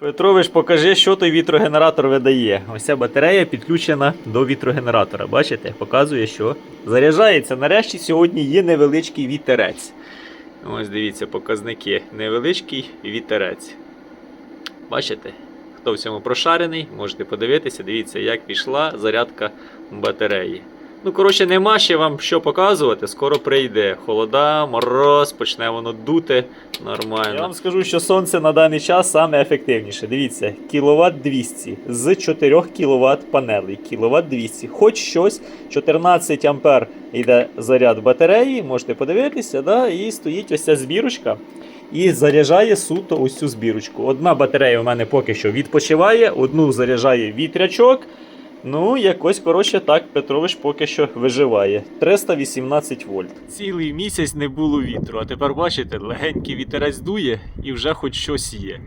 Петрович, покажи, що той вітрогенератор видає. Ось ця батарея підключена до вітрогенератора. Бачите? Показує, що заряджається. Нарешті сьогодні є невеличкий вітерець. Ось дивіться, показники. Невеличкий вітерець. Бачите? Хто в цьому прошарений, можете подивитися. Дивіться, як пішла зарядка батареї. Ну, коротше, нема ще вам що показувати. Скоро прийде холода, мороз, почне воно дути нормально. Я вам скажу, що сонце на даний час саме ефективніше. Дивіться, кіловат 200 з 4 кВт панелей. Кіловат 200. Хоч щось, 14 ампер йде заряд батареї, можете подивитися, да? і стоїть ось ця збірочка. І заряджає суто ось цю збірочку. Одна батарея у мене поки що відпочиває, одну заряджає вітрячок. Ну, якось, коротше, так Петрович поки що виживає. 318 вольт. Цілий місяць не було вітру, а тепер бачите, легенький вітерець дує і вже хоч щось є.